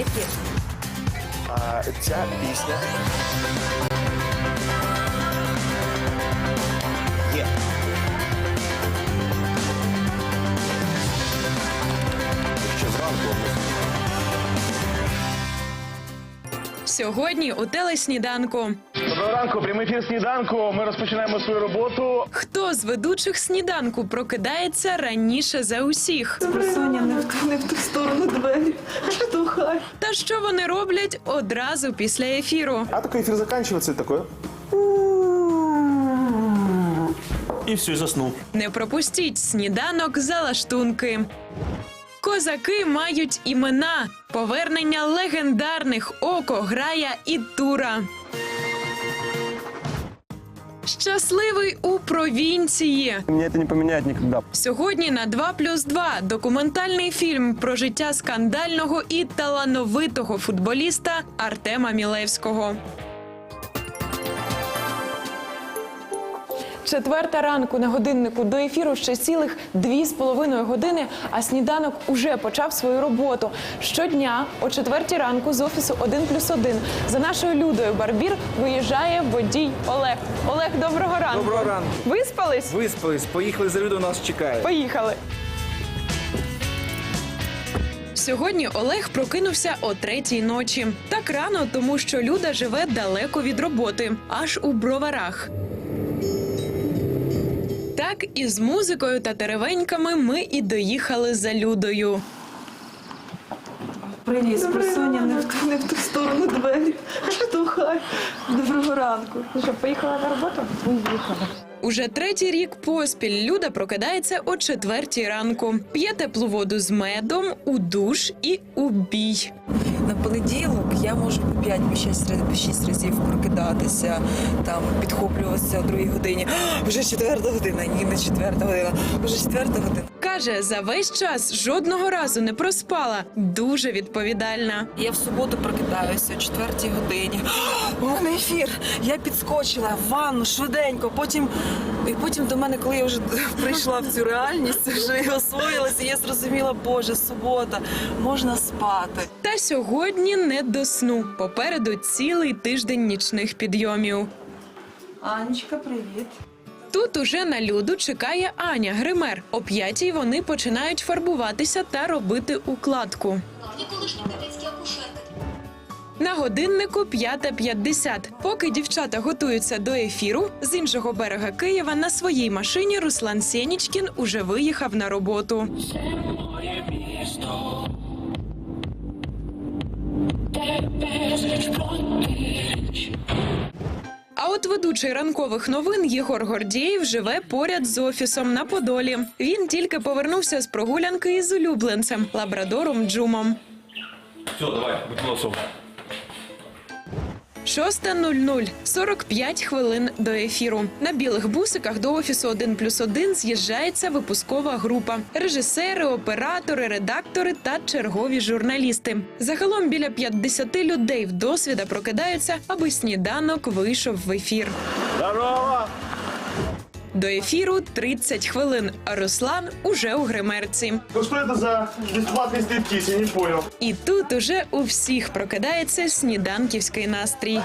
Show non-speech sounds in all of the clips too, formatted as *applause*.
ефір. А, ця пісня є. Ще зранку. Сьогодні у телесніданку. Доброго ранку, прямий ефір сніданку. Ми розпочинаємо свою роботу. Хто з ведучих сніданку прокидається раніше за усіх? Просоння не в ту, не в ту сторону двері. Штовхай. Та що вони роблять одразу після ефіру? А такой эфир заканчивается и такое. И все, и заснул. Не пропустіть сніданок залаштунки. Козаки мають імена. Повернення легендарних око, грая і тура. Щасливий у провінції. Мне это не поменяет никогда. Сьогодні на 2 плюс 2 документальний фільм про життя скандального і талановитого футболіста Артема Мілевського. Четверта ранку на годиннику до ефіру ще цілих дві з половиною години, а сніданок уже почав свою роботу. Щодня о четвертій ранку з офісу 1 плюс 1 за нашою Людою Барбір виїжджає водій Олег. Олег, доброго ранку. Доброго ранку. Виспались? Виспались, поїхали за люди, нас чекають. Поїхали. Сьогодні Олег прокинувся о третій ночі. Так рано, тому що Люда живе далеко від роботи, аж у броварах. Так і з музикою та теревеньками ми і доїхали за Людою. Приніс просоння не в ту, не в ту сторону двері. Штухай. Доброго ранку. Ну що, поїхала на роботу? Поїхала. Уже третій рік поспіль Люда прокидається о четвертій ранку. П'є теплу воду з медом, у душ і у бій. На понеділок я можу по 5 по 6, по 6 разів прокидатися, там підхоплюватися о другій годині. «А, *gasps* Вже четверта година, ні, не четверта година, вже четверта година. Каже, за весь час жодного разу не проспала. Дуже відповідальна. Я в суботу прокидаюся о четвертій годині. «А, У мене ефір. Я підскочила в ванну швиденько. Потім і потім до мене, коли я вже *laughs* прийшла в цю реальність, вже і освоїлася, я зрозуміла, боже, субота, можна спати. Та сьогодні не до сну. Попереду цілий тиждень нічних підйомів. Анечка, привіт. Тут уже на люду чекає Аня Гример. О п'ятій вони починають фарбуватися та робити укладку. На годиннику 5.50. Поки дівчата готуються до ефіру, з іншого берега Києва на своїй машині Руслан Сєнічкін уже виїхав на роботу. А от ведучий ранкових новин Єгор Гордієв живе поряд з офісом на Подолі. Він тільки повернувся з прогулянки із улюбленцем лабрадором Джумом. Все, давай, будь носом. 6.00. 45 хвилин до ефіру. На білих бусиках до офісу 1 плюс 1 з'їжджається випускова група. Режисери, оператори, редактори та чергові журналісти. Загалом біля 50 людей в досвіда прокидаються, аби сніданок вийшов в ефір. Здорово! До ефіру 30 хвилин, а Руслан уже у гримерці. Ну що це за бесплатний стриптиз, я не понял. І тут уже у всіх прокидається сніданківський настрій.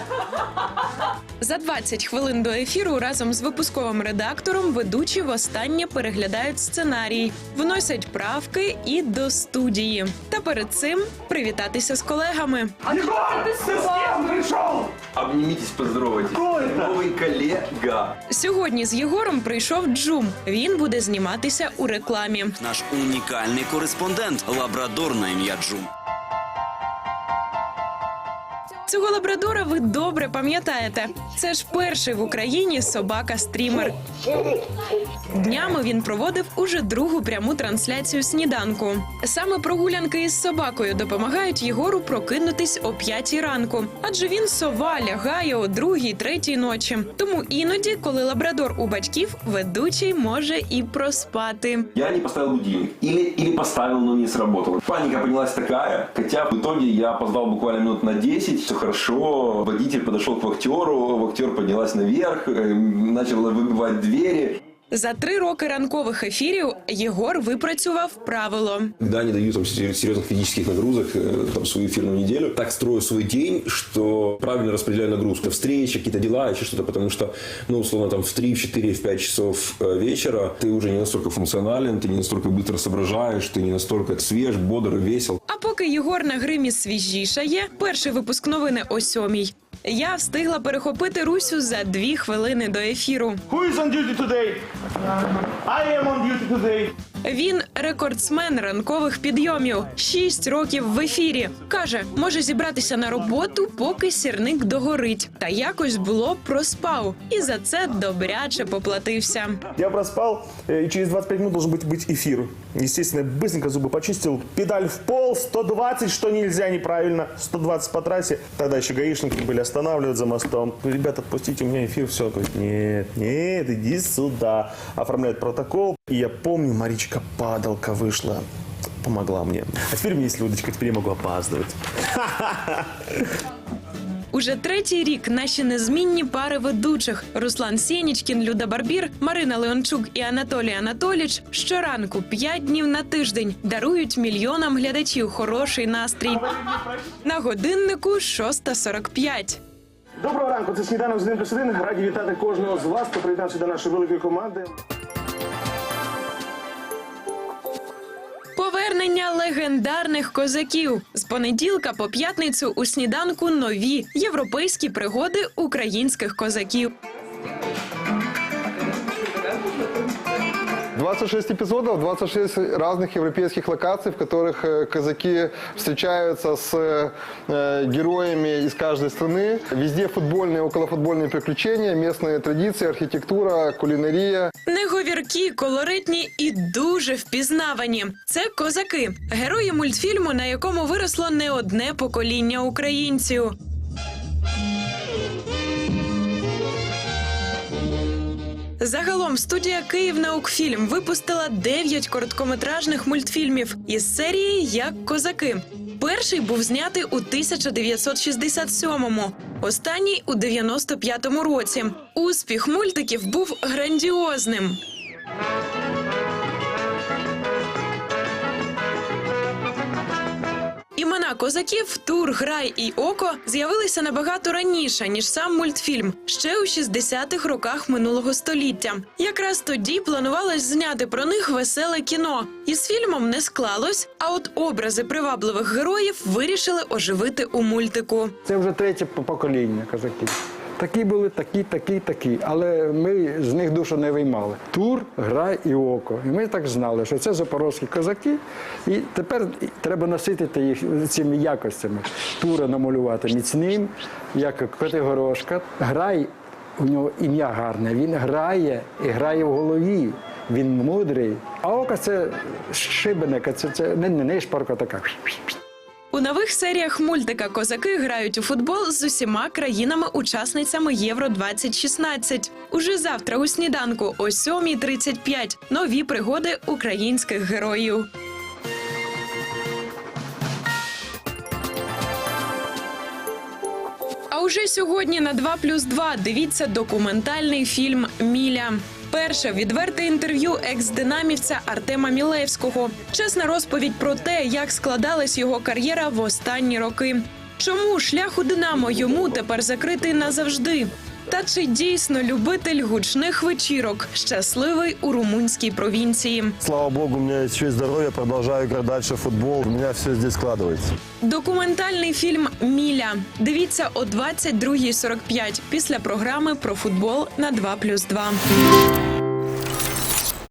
За 20 хвилин до ефіру разом з випусковим редактором ведучі востаннє переглядають сценарій, вносять правки і до студії. Та перед цим привітатися з колегами. Обнимитесь, поздоровайтесь. Новый коллега. Сьогодні з Єгором прийшов Джум. Він буде зніматися у рекламі. Наш унікальний кореспондент лабрадор на ім'я Джум. Цього лабрадора ви добре пам'ятаєте. Це ж перший в Україні собака-стрімер. Днями він проводив уже другу пряму трансляцію сніданку. Саме прогулянки із собакою допомагають Єгору прокинутись о п'ятій ранку, адже він сова лягає о другій, третій ночі. Тому іноді, коли лабрадор у батьків, ведучий може і проспати. Я не поставил будильник. Или, или поставил, но не сработал. Паника поднялась такая, хотя в итоге я опоздал буквально минут на 10, все хорошо. Водитель подошел к вахтеру, вахтер поднялась наверх, э, начала выбивать двери. За три роки ранкових ефірів Єгор випрацював правило. Когда не даю там серьезных физических нагрузок, э, там свою эфирную неделю, так строю свой день, что правильно распределяю нагрузку. Встречи, какие-то дела, еще что-то, потому что, ну, условно, там в 3, в 4, в 5 часов э, вечера ты уже не настолько функционален, ты не настолько быстро соображаешь, ты не настолько свеж, бодр и весел. Поки Єгор на гримі свіжішає, перший випуск новини о сьомій. Я встигла перехопити Русю за дві хвилини до ефіру. Who is on duty today? I am on duty today. Він рекордсмен ранкових підйомів. Шість років в ефірі. Каже, може зібратися на роботу, поки сірник догорить. Та якось було проспав. І за це добряче поплатився. Я проспал, э, и через 25 минут должен быть, быть эфир. Естественно, я быстренько зубы почистил. Педаль в пол, 120, что нельзя, неправильно. 120 по трассе. Тогда еще гаишники были останавливать за мостом. Ребята, отпустите, у меня эфир. Все, говорит, нет, нет, иди сюда. Оформляют протокол. И я помню, Маричка падалка вышла. Помогла мне. А теперь у меня есть удочка, теперь я могу опаздывать. *laughs* Уже третій рік наші незмінні пари ведучих Руслан Сєнічкін, Люда Барбір, Марина Леончук і Анатолій Анатоліч щоранку п'ять днів на тиждень дарують мільйонам глядачів хороший настрій. На годиннику 6.45. Доброго ранку, це сніданок з 1 плюс 1. Раді вітати кожного з вас, хто приєднався до нашої великої команди. Повернення легендарних козаків з понеділка по п'ятницю у сніданку нові європейські пригоди українських козаків. 26 эпизодов, 26 разных европейских локаций, в которых э, казаки встречаются с э, героями из каждой страны. Везде футбольные, околофутбольные приключения, местные традиции, архитектура, кулинария. Неговіркі, колоритні і дуже впізнавані. Це козаки, герої мультфільму, на якому виросло не одне покоління українців. Загалом студія Київ Наукфільм випустила 9 короткометражних мультфільмів із серії Як козаки. Перший був знятий у 1967-му, останній у 95-му році. Успіх мультиків був грандіозним. Імена козаків Тур, Грай і Око з'явилися набагато раніше ніж сам мультфільм, ще у 60-х роках минулого століття. Якраз тоді планувалось зняти про них веселе кіно. Із фільмом не склалось, а от образи привабливих героїв вирішили оживити у мультику. Це вже третє покоління казаків. Такі були, такі, такі, такі. Але ми з них душу не виймали. Тур, грай і око. І ми так знали, що це запорозькі козаки. І тепер треба наситити їх цими якостями. Тура намалювати міцним, як Котигорошка. Грай, у нього ім'я гарне. Він грає і грає в голові. Він мудрий. А око це шибеника, це, це не, не, не шпарка така. У нових серіях мультика козаки грають у футбол з усіма країнами-учасницями Євро 2016 Уже завтра у сніданку о 7.35 нові пригоди українських героїв. А уже сьогодні на 2 плюс 2 дивіться документальний фільм Міля. Перше відверте інтерв'ю екс-динамівця Артема Мілевського. Чесна розповідь про те, як складалась його кар'єра в останні роки. Чому шлях у Динамо йому тепер закритий назавжди? Та чи дійсно любитель гучних вечірок щасливий у румунській провінції? Слава богу, у мене ще здоров'я, продовжую грати в футбол. У меня все здесь складається. Документальний фільм Міля. Дивіться о 22.45 після програми про футбол на 2+,2.